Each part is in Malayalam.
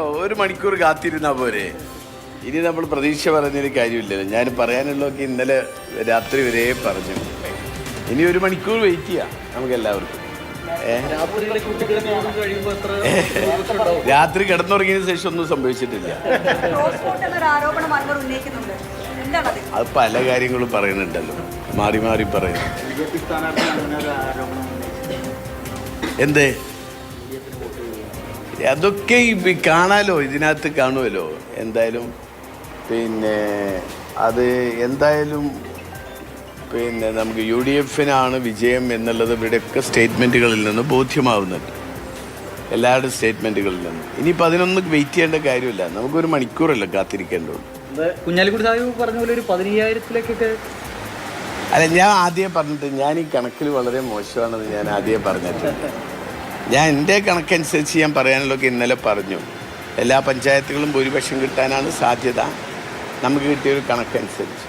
ഒരു മണിക്കൂർ കാത്തിരുന്നാ പോരെ? ഇനി നമ്മൾ പ്രതീക്ഷ പറഞ്ഞൊരു കാര്യമില്ലല്ലോ. ഞാൻ പറയാനുള്ളതൊക്കെ ഇന്നലെ രാത്രി വരെ പറഞ്ഞു. ഇനി ഒരു മണിക്കൂർ വെയിറ്റ് ചെയ്യാം നമുക്ക് എല്ലാവർക്കും രാത്രി കിടന്നുറങ്ങിയ ശേഷം ഒന്നും സംഭവിച്ചിട്ടില്ല. അത് പല കാര്യങ്ങളും പറയുന്നുണ്ടല്ലോ. മാറി മാറി പറയുന്നു എന്തേ? അതൊക്കെ ഈ കാണാലോ ഇതിനകത്ത് കാണുമല്ലോ എന്തായാലും പിന്നെ അത് എന്തായാലും പിന്നെ നമുക്ക് യു ഡി എഫിനാണ് വിജയം എന്നുള്ളത് ഇവിടെയൊക്കെ സ്റ്റേറ്റ്മെന്റുകളിൽ നിന്ന് ബോധ്യമാവുന്നുണ്ട് എല്ലാവരുടെ സ്റ്റേറ്റ്മെന്റുകളിൽ നിന്ന്. ഇനിയിപ്പോൾ അതിനൊന്നും വെയിറ്റ് ചെയ്യേണ്ട കാര്യമില്ല. നമുക്കൊരു മണിക്കൂറല്ല കാത്തിരിക്കേണ്ടതുള്ളൂ കുഞ്ഞാലിക്കുടി സാഹിബ് പറഞ്ഞ പോലെ ഒരു പതിനയ്യായിരത്തിലേക്കൊക്കെ അല്ല ഞാൻ ആദ്യം പറഞ്ഞിട്ട് ഞാൻ ഈ കണക്കിൽ വളരെ മോശമാണെന്ന് ഞാൻ ആദ്യം പറഞ്ഞിട്ടുണ്ട്. ഞാൻ എന്റെ കണക്കനുസരിച്ച് ഞാൻ പറയാനുള്ളതൊക്കെ ഇന്നലെ പറഞ്ഞു. എല്ലാ പഞ്ചായത്തുകളും ഭൂരിപക്ഷം കിട്ടാനാണ് സാധ്യത. നമുക്ക് കിട്ടിയ ഒരു കണക്കനുസരിച്ച്.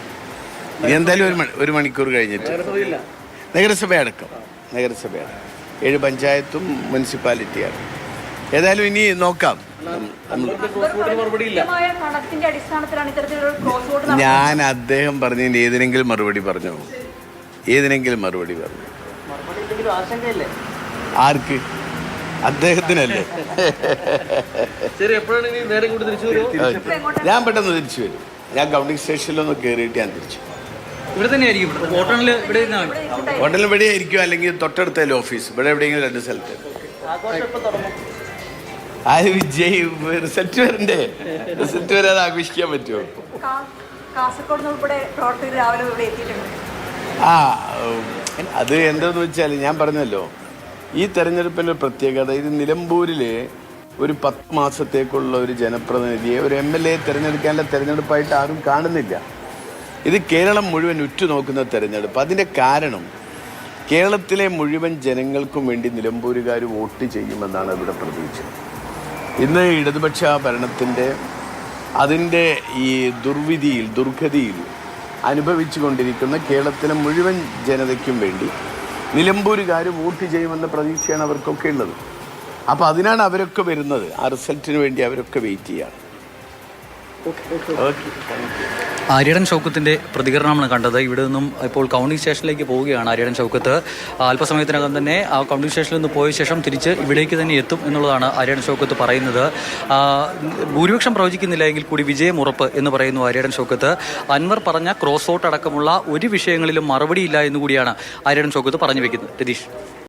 ഇനി എന്തായാലും ഒരു മണി ഒരു മണിക്കൂർ കഴിഞ്ഞിട്ട്. നഗരസഭ അടക്കം നഗരസഭ അടക്കം ഏഴ് പഞ്ചായത്തും മുനിസിപ്പാലിറ്റിയാണ്. ഏതായാലും ഇനി നോക്കാം. ഞാൻ അദ്ദേഹം പറഞ്ഞതിന് ഏതിനെങ്കിലും മറുപടി പറഞ്ഞു. ഏതിനെങ്കിലും മറുപടി പറഞ്ഞു. മറുപടി ഇല്ലെങ്കിലും ആശങ്കയല്ലേ? ആർക്ക്? അദ്ദേഹത്തിനല്ലേ? ഞാൻ പെട്ടെന്ന് തിരിച്ചു വരും. ഞാൻ കൗണ്ടിങ് സ്റ്റേഷനിലൊന്ന് കയറിയിട്ട് ഞാൻ തിരിച്ചു ഇവിടെ. ഹോട്ടലിൽ ഇവിടെ ആയിരിക്കും അല്ലെങ്കിൽ തൊട്ടടുത്തല്ലേ ഓഫീസ്? ഇവിടെ എവിടെയെങ്കിലും രണ്ട് സ്ഥലത്ത്. ആര് വിജയ്? റിസൾട്ട് വരണ്ടേ? റിസൾട്ട് വരാതെ ആഘോഷിക്കാൻ പറ്റുമോ? കാ- കാസർഗോഡ് നിന്ന് ഉൾപ്പെടെ പ്രവർത്തകർ രാവിലെ ഇവിടെ എത്തിയിട്ടുണ്ട്. ആ അത് എന്താന്ന് വെച്ചാൽ ഞാൻ പറഞ്ഞല്ലോ ഈ തെരഞ്ഞെടുപ്പിന്റെ പ്രത്യേകത ഇത് നിലമ്പൂരിൽ ഒരു പത്ത് മാസത്തേക്കുള്ള ഒരു ജനപ്രതിനിധിയെ ഒരു എം എൽ എ തിരഞ്ഞെടുക്കാനുള്ള തിരഞ്ഞെടുപ്പായിട്ട് ആരും കാണുന്നില്ല. ഇത് കേരളം മുഴുവൻ ഉറ്റുനോക്കുന്ന തിരഞ്ഞെടുപ്പ്. അതിന്റെ കാരണം കേരളത്തിലെ മുഴുവൻ ജനങ്ങൾക്കും വേണ്ടി നിലമ്പൂരുകാർ വോട്ട് ചെയ്യുമെന്നാണ് ഇവിടെ പ്രതീക്ഷ ഇന്ന് ഇടതുപക്ഷ ഭരണത്തിന്റെ അതിന്റെ ഈ ദുർവിധിയിൽ ദുർഗതിയിൽ അനുഭവിച്ചു കൊണ്ടിരിക്കുന്ന കേരളത്തിലെ മുഴുവൻ ജനതയ്ക്കും വേണ്ടി നിലമ്പൂരുകാർ വോട്ട് ചെയ്യുമെന്ന പ്രതീക്ഷയാണ് അവർക്കൊക്കെ ഉള്ളത്. അപ്പോൾ അതിനാണ് അവരൊക്കെ വരുന്നത്. ആ റിസൾട്ടിന് വേണ്ടി അവരൊക്കെ വെയിറ്റ് ചെയ്യാണ്. ഓക്കെ ആര്യടൻ ഷൗക്കത്തിന്റെ പ്രതികരണമാണ് കണ്ടത്. ഇവിടെ നിന്നും ഇപ്പോൾ കൗണ്ടി സ്റ്റേഷനിലേക്ക് പോവുകയാണ് ആര്യടൻ ഷൗക്കത്ത് അല്പസമയത്തിനകം തന്നെ ആ കൗണ്ടി സ്റ്റേഷനിൽ നിന്ന് പോയ ശേഷം തിരിച്ച് ഇവിടേക്ക് തന്നെ എത്തും എന്നുള്ളതാണ് ആര്യടൻ ഷൗക്കത്ത് പറയുന്നത്. ഭൂരിപക്ഷം പ്രവചിക്കുന്നില്ല എങ്കിൽ കൂടി വിജയം ഉറപ്പ് എന്ന് പറയുന്നു ആര്യടൻ ഷൗക്കത്ത് അൻവർ പറഞ്ഞ ക്രോസ് ഔട്ട് അടക്കമുള്ള ഒരു വിഷയങ്ങളിലും മറുപടിയില്ല എന്നുകൂടിയാണ് ആര്യടൻ ഷൗക്കത്ത് പറഞ്ഞു വെക്കുന്നത്. രതീഷ്.